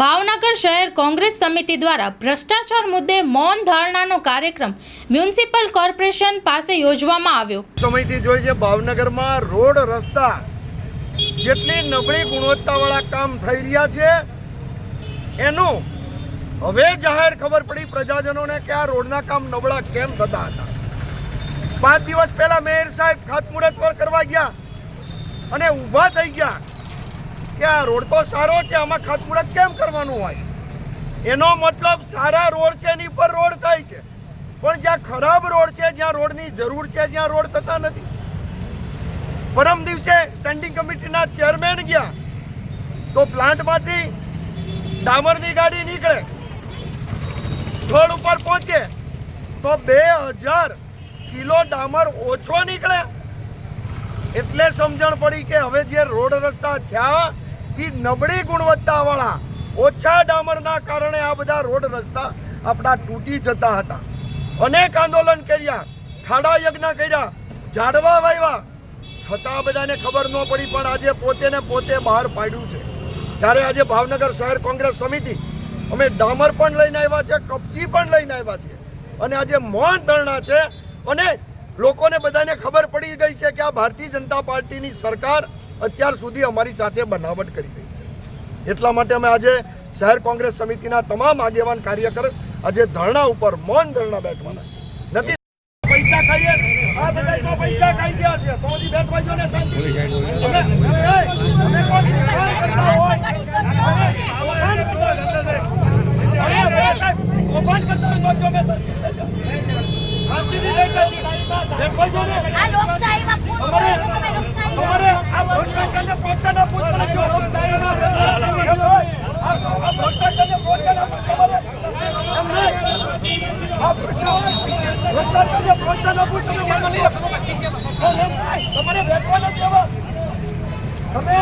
ભાવનગર શહેર કોંગ્રેસ સમિતિ દ્વારા ભ્રષ્ટાચાર મુદ્દે મૌન ધારણાનો કાર્યક્રમ મ્યુનિસિપલ કોર્પોરેશન પાસે યોજવામાં આવ્યો. સમયથી જોઈ છે, ભાવનગરમાં રોડ રસ્તા જેટલી નબળી ગુણવત્તાવાળા કામ થઈ રહ્યા છે, એનું હવે જાહેર ખબર પડી પ્રજાજનોને કે આ રોડના કામ નબળા કેમ થતા હતા. પાંચ દિવસ પહેલા મેયર સાહેબ ખાતમુહૂર્ત પર કરવા ગયા અને ઊભા થઈ ગયા. કે આ રોડ તો સારો છે, આમાં ખાતમુહૂર્ત કેમ કરવાનું હોય? એનો મતલબ સારા રોડ છે, એની પર રોડ થાય છે. પણ જ્યાં ખરાબ રોડ છે, જ્યાં રોડની જરૂર છે જ્યાં રોડ થતા નથી. પરમ દિવસે સ્ટેન્ડિંગ કમિટીના ચેરમેન ગયા, તો પ્લાન્ટમાંથી ડામરની ગાડી નીકળે. સ્થળ ઉપર પહોંચે, તો બે હજાર કિલો ડામર ઓછો નીકળે. એટલે સમજણ પડી કે હવે જે રોડ રસ્તા થયા એ નબળી ગુણવત્તાવાળા ઓછા ડામરના કારણે આ બધા રોડ રસ્તા આપણા તૂટી જતા હતા. અનેક આંદોલન કર્યા, ખાડા યજ્ઞ કર્યા, ઝાડવા વાવ્યા છતાં બધાને ખબર ન પડી, પણ આજે પોતે ને પોતે બહાર પાડ્યું છે. ત્યારે આજે ભાવનગર શહેર કોંગ્રેસ સમિતિ અમે ડામર પણ લઈને આવ્યા છે, કપચી પણ લઈને આવ્યા છે. અને આજે મૌન ધરણા છે. અને લોકોને બધાને ખબર પડી ગઈ છે કે આ ભારતીય જનતા પાર્ટીની સરકાર અત્યાર સુધી અમારી સાથે બનાવટ કરી રહી છે એટલા માટે અમે આજે શહેર કોંગ્રેસ સમિતિના તમામ આગેવાન કાર્યકર આજે ધરણા ઉપર મૌન ધરણા બેઠવાના છે નથી પૈસા ખાઈએ આ બધા તો પૈસા ખાઈ ગયા છે તો હજી બેઠવા જો ને. અમે કૌભાંડ કરતા હોય કૌભાંડ કરતા હોય. તો જો શાંતિથી બેઠા છીએ. બેઠવા જો ને. આ લોકશાહીમાં ફૂટ પડે તો તમે લોકશાહીમાં તમારે આ ભ્રષ્ટાચારને પ્રોત્સાહન આપવું જ પડે જો. એમ હોય. આ આ ભ્રષ્ટાચારને પ્રોત્સાહન આપવું તમારે એમ નહીં. આ તમારે બેઠવા નથી દેવા. તમે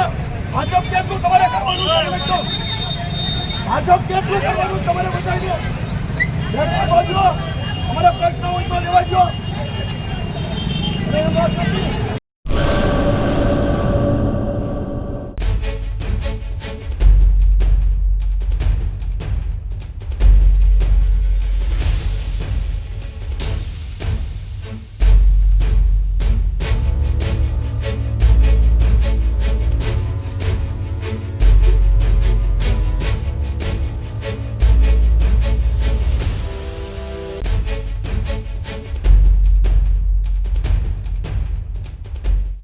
ભાજપ કેટલું તમારે કરવાનું છે ભાજપ કેટલું કરવાનું તમારે બતાવી દો અમારા પ્રશ્ન લેવા નથી.